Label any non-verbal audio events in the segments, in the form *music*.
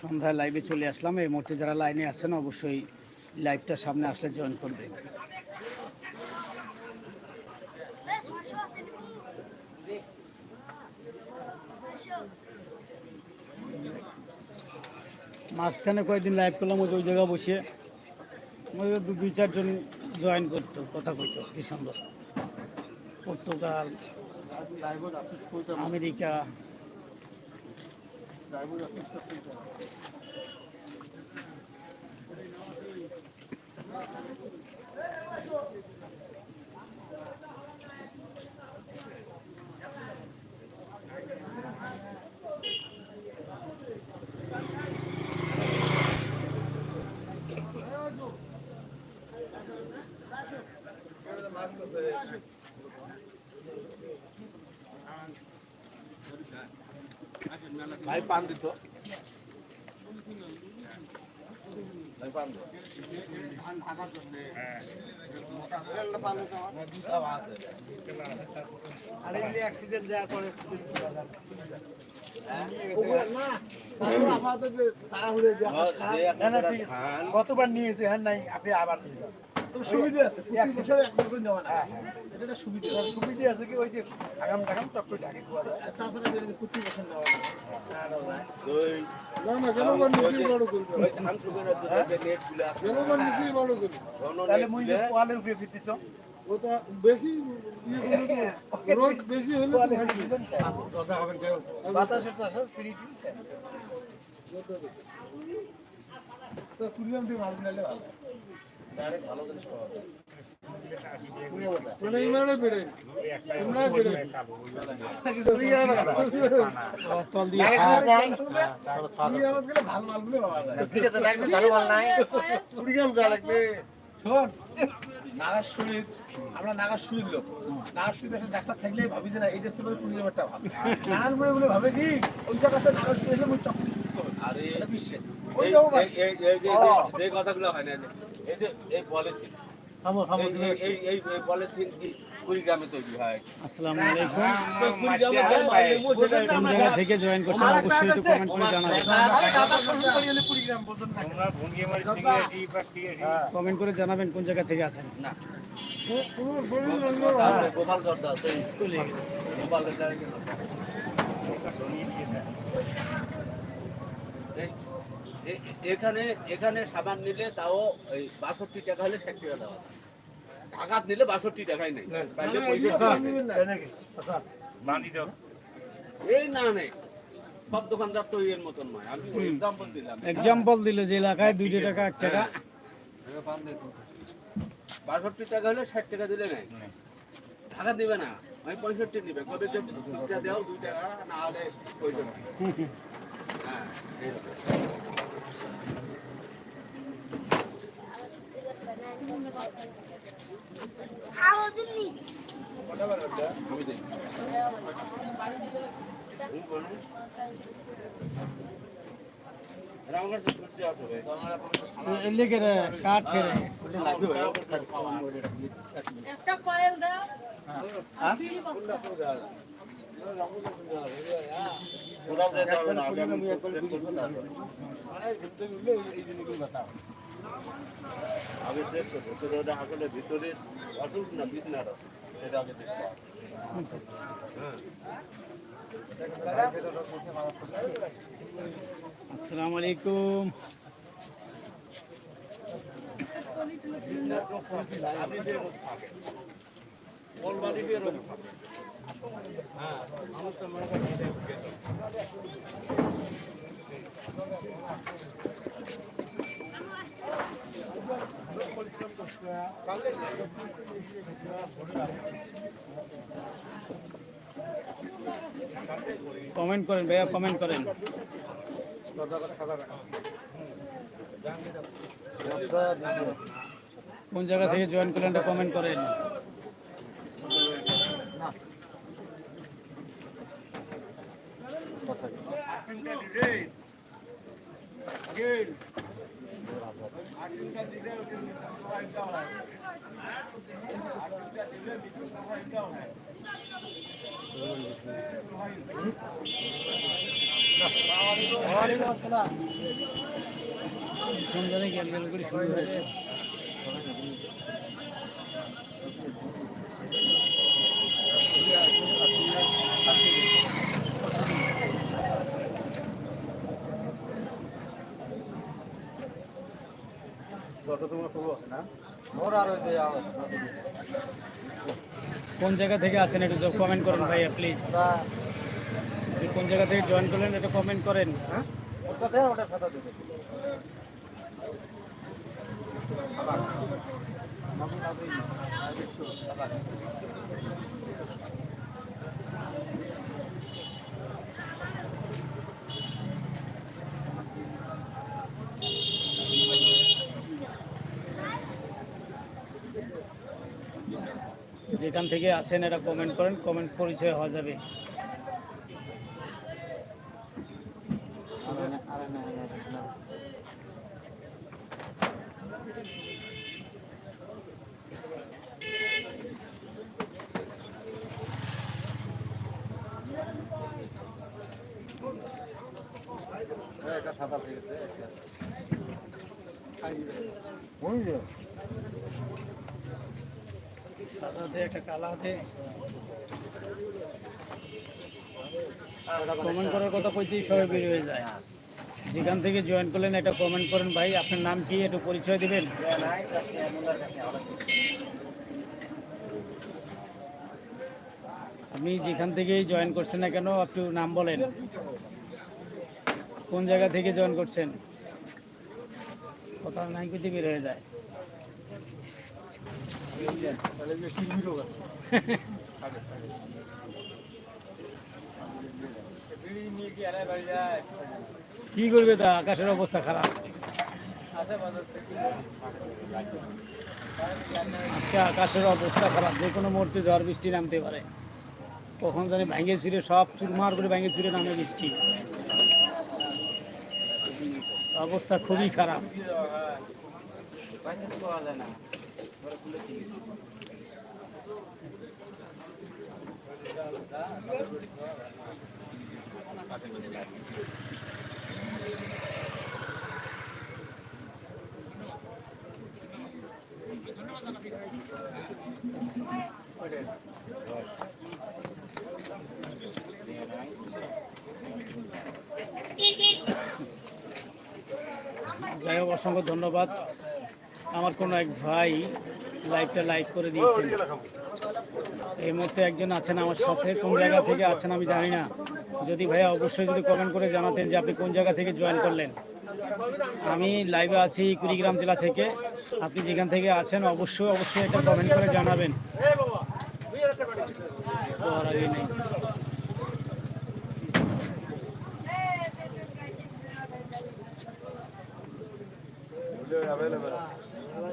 সন্ধ্যায় লাইভে চলে আসলাম। এই মুহূর্তে যারা লাইনে আছেন, অবশ্যই লাইভটা সামনে আসলে জয়েন করবে মাঝখানে কয়েকদিন লাইভ করলাম, ওই জায়গায় বসে। দুই চারজন জয়েন করতো, কথা কইতো, কি সুন্দর। পর্তুগাল, আমেরিকা ভাই পান ভাই পান দিত। গতবার নিয়েছে? হ্যাঁ নাই। আপনি আবার নিয়ে যান সুবিধা আছে প্রতি বছর একবার করে নেওয়া না এটা একটা সুবিধা সুবিধা আছে কি ওই যে আগাম টাগাম টপ করে ঢাকি দেওয়া যায়। তাছাড়া প্রতি বছর নেওয়া না না না জনগণ নিজেই বড় করবে। জনগণ নিজেই বড় করবে। তাহলে মুই যে পোয়ালের উপরে ফিরতিছ ওটা বেশি ইয়ে বেশি হলে দশা হবেন বাতাসের টাসা সিঁড়ি টিড়ি শেষ। তো কুড়িয়াম দিয়ে মাল কিনলে ভালো ডাইরেক্ট ভালো জিনিস পাওয়া যায়। মানে আমরা নাগার শরীর লোক নাগার শরীর একটা ডাক্তার থাকলেই ভাবি যে না এই দেশে বলে কুড়িয়ামটা ভালো নানান বলে বলে ভাবে কি ওই জায়গাতে নাগার শরীর মুখ চক্র সুস্থ হবে আরে এই ওই যে কথাগুলো হয় না। এই যে এই পলিথিন। থামো থামো এই এই- এই এই এই পলিথিন কি কুড়িগ্রামে তৈরি হয়? থেকে জয়েন করছেন অবশ্যই একটু কমেন্ট করে জানাবেন। কমেন্ট করে জানাবেন কোন জায়গা থেকে শরীর লাগল তারপরে গোপাল এখানে এখানে সাবান নিলে তাও এই বাষট্টি টাকা হলে ষাট টাকা দেওয়া। ঢাকাত নিলে বাষট্টি টাকাই নেই এই না নেই সব দোকানদার তো এর মতন নয় আমি এক্সাম্পল দিলাম এক্সাম্পল দিলে যে এলাকায় দুইটা টাকা এক টাকা বাষট্টি টাকা হলে ষাট টাকা দিলে নেই টাকা দিবে না আমি পঁয়ষট্টি নিবে কবে দেও দুই টাকা না হলে পঁয়ষট্টি হ্যাঁ এলে কেরে একটা কয়েল দাও বস্তা ওরাও যেতে হবে না, আগে চেক ওটা আসলে ভিতরে অসুখ না বিছনার? সেটা আগে দেখতে। হবে আসসালামু আলাইকুম এটাই গেছে। কমেন্ট করেন ভাইয়া কমেন্ট করেন। কোন জায়গা থেকে জয়েন করলেন এটা কমেন্ট করেন। ওয়ালাইকুম আসসালাম গেল গেল করে শুরু হয়েছে যত তোমার খবর আছে না মোর আর ওই যে আওয়াজ কোন জায়গা থেকে আছেন একটু কমেন্ট করেন ভাইয়া প্লিজ কোন জায়গা থেকে জয়েন করলেন একটু কমেন্ট করেন। ওর কথায় ওটা কথা দিতে যেখান থেকে আছেন এটা কমেন্ট করেন কমেন্ট পরিচয় হওয়া যাবে। একটা সাদা থেকে সাদাতে একটা কালাতে কমেন্ট করার কথা কইতেই সবাই বের হয়ে যায়। যেখান থেকে জয়েন করলেন, একটা কমেন্ট করেন, ভাই, আপনার নাম কি? একটু পরিচয় দিবেন? আপনি যেখান থেকেই জয়েন করছেন না কেন, একটু নাম বলেন। কোন জায়গা থেকে জয়েন করছেন? কথা নাই কইতে বের হয়ে যায় তাহলে যে কিরমিরও আছে বিড়ি নিয়ে কি করবে তা? আকাশের অবস্থা খারাপ। আজকে আকাশের অবস্থা খারাপ। যে কোনো মুহূর্তে ঝড় বৃষ্টি নামতে পারে। কখন জানি ভেঙে ছিঁড়ে, সব চুরমার করে ভেঙে ছিঁড়ে নামে বৃষ্টি। অবস্থা খুবই খারাপ। যাই হোক অসংখ্য ধন্যবাদ। আমার কোনো এক ভাই লাইভটা লাইক করে দিয়েছেন। এই মুহূর্তে একজন আছেন আমার সাথে, কোন জায়গা থেকে আছেন আমি জানি না। যদি ভাইয়া অবশ্যই যদি কমেন্ট করে জানাতেন যে আপনি কোন জায়গা থেকে জয়েন করলেন। আমি লাইভে আছি কুড়িগ্রাম জেলা থেকে। আপনি যেখান থেকে আছেন অবশ্যই অবশ্যই একটা কমেন্ট করে জানাবেন। করার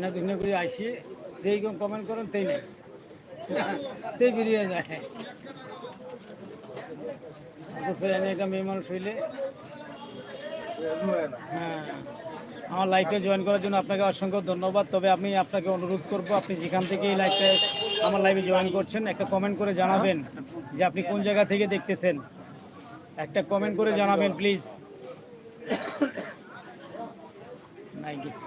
এনে দুনে করে আইসি। যেই কমেন্ট করেন, তেই নেই তেই বেরিয়ে যায়। অথচ এনে একটা মেয়ে মানুষ হইলে হ্যাঁ। আমার লাইফে জয়েন করার জন্য আপনাকে অসংখ্য ধন্যবাদ। তবে আমি আপনাকে অনুরোধ করব, আপনি যেখান থেকে এই লাইফে আমার লাইভে জয়েন করছেন, একটা কমেন্ট করে জানাবেন যে আপনি কোন জায়গা থেকে দেখতেছেন। একটা কমেন্ট করে জানাবেন প্লিজ *coughs* নাই কিছু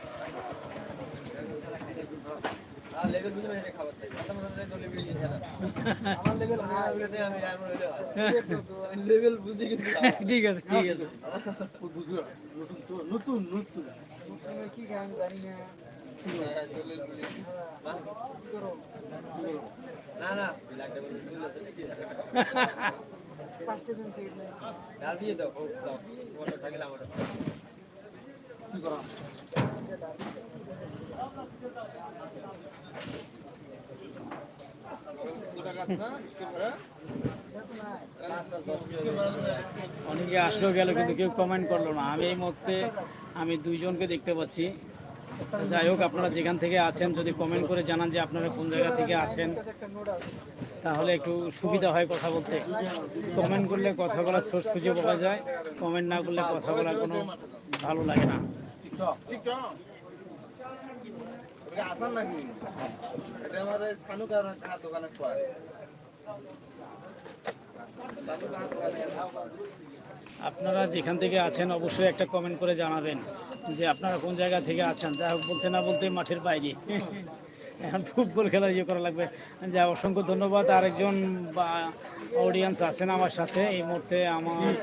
ঠিক আছে ঠিক আছে। নতুন নতুন কি গান জানি না। না না পাঁচটা দিন কি করা অনেকে আসলেও গেল, কিন্তু কেউ কমেন্ট করল না। আমি এই মুহূর্তে আমি দুইজনকে দেখতে পাচ্ছি। যাই হোক, আপনারা যেখান থেকে আছেন, যদি কমেন্ট করে জানান যে আপনারা কোন জায়গা থেকে আছেন, তাহলে একটু সুবিধা হয় কথা বলতে। কমেন্ট করলে কথা বলার সোর্স খুঁজে পাওয়া যায় কমেন্ট না করলে কথা বলার কোনো ভালো লাগে না। আসান নাকি? এটা আমার দোকানে আপনারা যেখান থেকে আছেন অবশ্যই একটা কমেন্ট করে জানাবেন যে আপনারা কোন জায়গা থেকে আছেন। যা হোক বলতে না বলতে মাঠের বাইরে। এখন ফুটবল খেলা ইয়ে করা লাগবে। যা অসংখ্য ধন্যবাদ। আরেকজন বা অডিয়েন্স আছেন আমার সাথে। এই মুহূর্তে আমার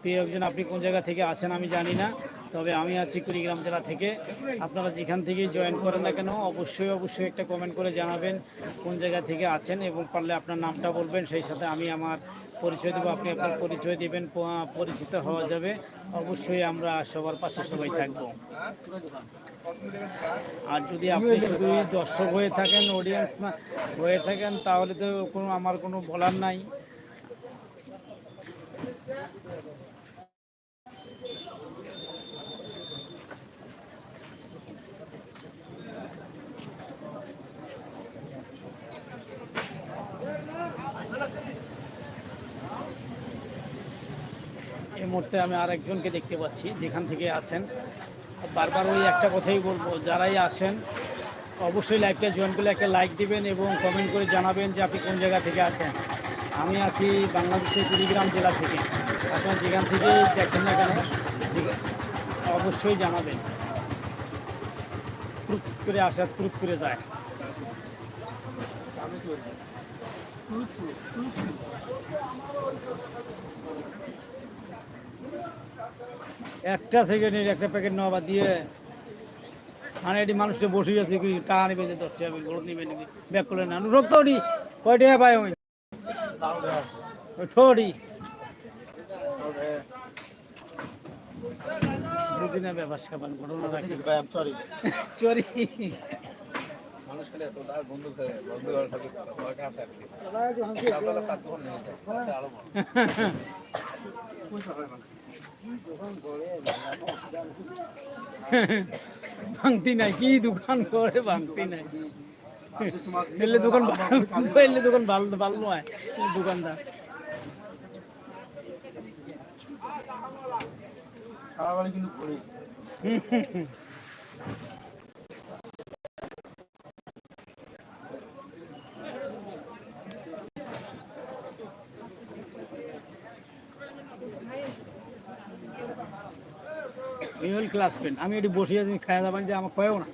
প্রিয় একজন, আপনি কোন জায়গা থেকে আছেন আমি জানি না, তবে আমি আছি কুড়িগ্রাম জেলা থেকে। আপনারা যেখান থেকে জয়েন করেন না কেন, অবশ্যই অবশ্যই একটা কমেন্ট করে জানাবেন কোন জায়গা থেকে আছেন এবং পারলে আপনার নামটা বলবেন, সেই সাথে আমি আমার পরিচয় দেবো, আপনি আপনার পরিচয় দেবেন পরিচিত হওয়া যাবে। অবশ্যই আমরা সবার পাশে সবাই থাকব। আর যদি আপনি শুধু দর্শক হয়ে থাকেন অডিয়েন্স না, হয়ে থাকেন, তাহলে তো কোনো, আমার কোনো বলার নাই। মুহূর্তে আমি আরেকজনকে দেখতে পাচ্ছি, যেখান থেকে আছেন। বারবার ওই একটা কথাই বলব, যারাই আসেন, অবশ্যই লাইভটা জয়েন করলে একটা লাইক দিবেন এবং কমেন্ট করে জানাবেন যে আপনি কোন জায়গা থেকে আছেন। আমি আছি বাংলাদেশের কুড়িগ্রাম জেলা থেকে। আপনার যেখান থেকে দেখেন না কেন অবশ্যই জানাবেন। ত্রুপ করে আসা ত্রুপ করে যায়। একটা সেকেন্ডের একটা প্যাকেট নেওয়া দিয়ে মানে এটি মানুষটা বসে আছে কি টাকা নেবে যে দশ টাকা গরম নেবে নাকি? ব্যাক করে না রক্ত ওটি কয় টাকা পাই ওই? থোড়ি বুঝি না ব্যাপার স্যাপার চরি। মানুষ *laughs* ভাঙতি নাই কি দোকান করে ভাঙতি নাই? এলে দোকান ভালো এলে দোকান ভালো ভালো নয় দোকানদার। কিন্তু এই ক্লাস ফ্রেন্ড আমি এটি বসে আছি খাওয়া দাওয়া যে আমার কয়েও না।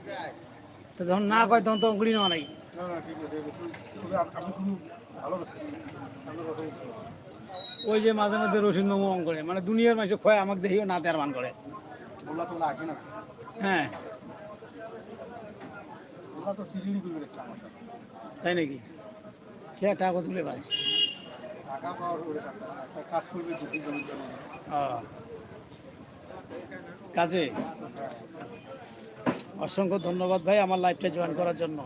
তো যখন না কয় তখন তো অঙ্গুলি নেওয়া নাই ওই যে মাঝে মধ্যে রসিদ নমো অঙ্ক করে। মানে দুনিয়ার মানুষ কয় আমাকে দেখিও না তের মান করে। হ্যাঁ। আমার। তাই নাকি? সে টাকা তুলে ভাই টাকা পাওয়ার কাজ করবে কাজে। অসংখ্য ধন্যবাদ ভাই আমার লাইফটা জয়েন করার জন্য।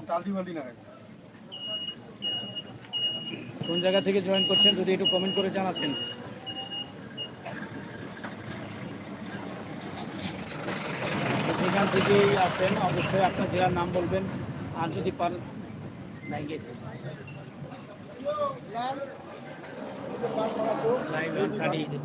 কোন জায়গা থেকে জয়েন করছেন যদি একটু কমেন্ট করে জানাতেন। যেখান থেকেই আসেন, অবশ্যই আপনার জেলার নাম বলবেন। আর যদি গেছে। লাইভ গান কাটিয়ে দেব